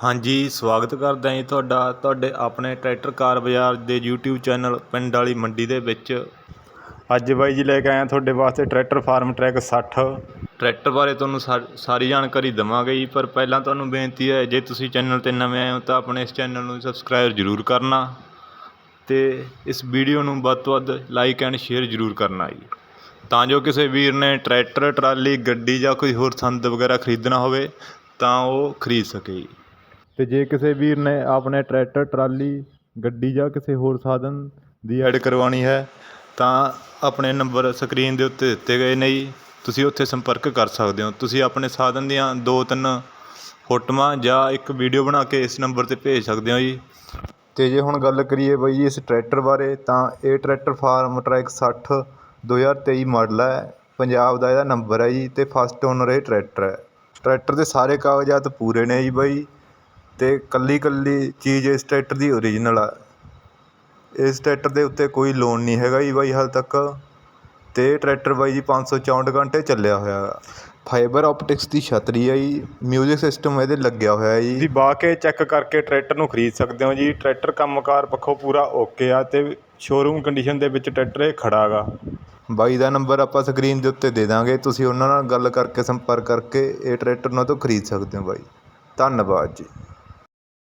ਹਾਂਜੀ ਸਵਾਗਤ ਕਰਦਾ ਜੀ ਤੁਹਾਡਾ ਤੁਹਾਡੇ ਆਪਣੇ ਟਰੈਕਟਰ ਕਾਰ ਬਾਜ਼ਾਰ ਦੇ YouTube ਚੈਨਲ ਪਿੰਡ ਵਾਲੀ ਮੰਡੀ ਦੇ ਵਿੱਚ। ਅੱਜ ਬਾਈ ਜੀ ਲੈ ਕੇ ਆਇਆ ਤੁਹਾਡੇ ਵਾਸਤੇ ਟਰੈਕਟਰ ਫਾਰਮ ਟਰੈਕ 60 ਟਰੈਕਟਰ ਬਾਰੇ ਤੁਹਾਨੂੰ ਸਾ- ਸਾਰੀ ਜਾਣਕਾਰੀ ਦਵਾਂਗੇ ਜੀ ਪਰ ਪਹਿਲਾਂ ਤੁਹਾਨੂੰ ਬੇਨਤੀ ਹੈ ਜੇ ਤੁਸੀਂ ਚੈਨਲ ਤੇ ਨਵੇਂ ਆਏ ਹੋ ਤਾਂ ਆਪਣੇ ਇਸ ਚੈਨਲ ਨੂੰ ਸਬਸਕ੍ਰਾਈਬ ਜ਼ਰੂਰ ਕਰਨਾ ਤੇ ਇਸ ਵੀਡੀਓ ਨੂੰ ਵੱਧ ਤੋਂ ਵੱਧ ਲਾਈਕ ਐਂਡ ਸ਼ੇਅਰ ਜ਼ਰੂਰ ਕਰਨਾ ਜੀ। ਤਾਂ ਜੋ ਕਿਸੇ ਵੀਰ ਨੇ ਟਰੈਕਟਰ ਟਰਾਲੀ ਗੱਡੀ ਜਾਂ ਕੋਈ ਹੋਰ ਸੰਦ ਵਗੈਰਾ ਖਰੀਦਣਾ ਹੋਵੇ ਤਾਂ ਉਹ ਖਰੀਦ ਸਕੇ ਜੀ। ਅਤੇ ਜੇ ਕਿਸੇ ਵੀਰ ਨੇ ਆਪਣੇ ਟਰੈਕਟਰ, ਟਰਾਲੀ, ਗੱਡੀ ਜਾਂ ਕਿਸੇ ਹੋਰ ਸਾਧਨ ਦੀ ਐਡ ਕਰਵਾਉਣੀ ਹੈ, ਤਾਂ ਆਪਣੇ ਨੰਬਰ ਸਕਰੀਨ ਦੇ ਉੱਤੇ ਦਿੱਤੇ ਗਏ ਨੇ ਜੀ। ਤੁਸੀਂ ਉੱਥੇ ਸੰਪਰਕ ਕਰ ਸਕਦੇ ਹੋ। ਤੁਸੀਂ ਆਪਣੇ ਸਾਧਨ ਦੀਆਂ ਦੋ ਤਿੰਨ ਫੋਟੋਆਂ ਜਾਂ ਇੱਕ ਵੀਡੀਓ ਬਣਾ ਕੇ ਇਸ ਨੰਬਰ ਤੇ ਭੇਜ ਸਕਦੇ ਹੋ ਜੀ। ਅਤੇ ਜੇ ਹੁਣ ਗੱਲ ਕਰੀਏ ਬਾਈ ਜੀ ਇਸ ਟਰੈਕਟਰ ਬਾਰੇ, ਤਾਂ ਇਹ ਟਰੈਕਟਰ ਫਾਰਮ ਟਰੈਕ 60 2023 ਮਾਡਲ ਹੈ। ਪੰਜਾਬ ਦਾ ਇਹਦਾ ਨੰਬਰ ਹੈ ਜੀ ਅਤੇ ਫਸਟ ਓਨਰ ਇਹ ਟਰੈਕਟਰ ਹੈ। ਟਰੈਕਟਰ ਦੇ ਸਾਰੇ ਕਾਗਜ਼ਾਤ ਪੂਰੇ ਨੇ ਜੀ ਬਾਈ। ਤੇ ਕੱਲੀ ਕੱਲੀ ਚੀਜ਼ ਇਸ ਟਰੈਕਟਰ ਦੀ ਓਰੀਜਨਲ ਆ। ਇਸ ਟਰੈਕਟਰ ਦੇ ਉੱਤੇ ਕੋਈ ਲੋਨ ਨਹੀਂ ਹੈਗਾ ਜੀ ਬਾਈ ਹਾਲ ਤੱਕ। ਤੇ ਇਹ ਟਰੈਕਟਰ ਬਾਈ ਜੀ 564 ਘੰਟੇ ਚੱਲਿਆ ਹੋਇਆ। ਫਾਈਬਰ ਆਪਟਿਕਸ ਦੀ ਛਤਰੀ ਹੈ ਜੀ। ਮਿਊਜ਼ਿਕ ਸਿਸਟਮ ਇਹਦੇ ਲੱਗਿਆ ਹੋਇਆ ਹੈ ਜੀ ਤੁਸੀਂ ਬਾ ਕੇ ਚੈੱਕ ਕਰਕੇ ਟਰੈਕਟਰ ਨੂੰ ਖਰੀਦ ਸਕਦੇ ਹੋ ਜੀ। ਟਰੈਕਟਰ ਕੰਮਕਾਰ ਪੱਖੋਂ ਪੂਰਾ ਓਕੇ ਆ ਤੇ ਸ਼ੋਰੂਮ ਕੰਡੀਸ਼ਨ ਦੇ ਵਿੱਚ ਟਰੈਕਟਰ ਇਹ ਖੜਾ ਗਾ। ਬਾਈ ਦਾ ਨੰਬਰ ਆਪਾਂ ਸਕਰੀਨ ਦੇ ਉੱਤੇ ਦੇ ਦਾਂਗੇ। ਤੁਸੀਂ ਉਹਨਾਂ ਨਾਲ ਗੱਲ ਕਰਕੇ ਸੰਪਰਕ ਕਰਕੇ ਇਹ ਟਰੈਕਟਰ ਉਹਨਾਂ ਤੋਂ ਖਰੀਦ ਸਕਦੇ ਹੋ ਬਾਈ। ਧੰਨਵਾਦ ਜੀ।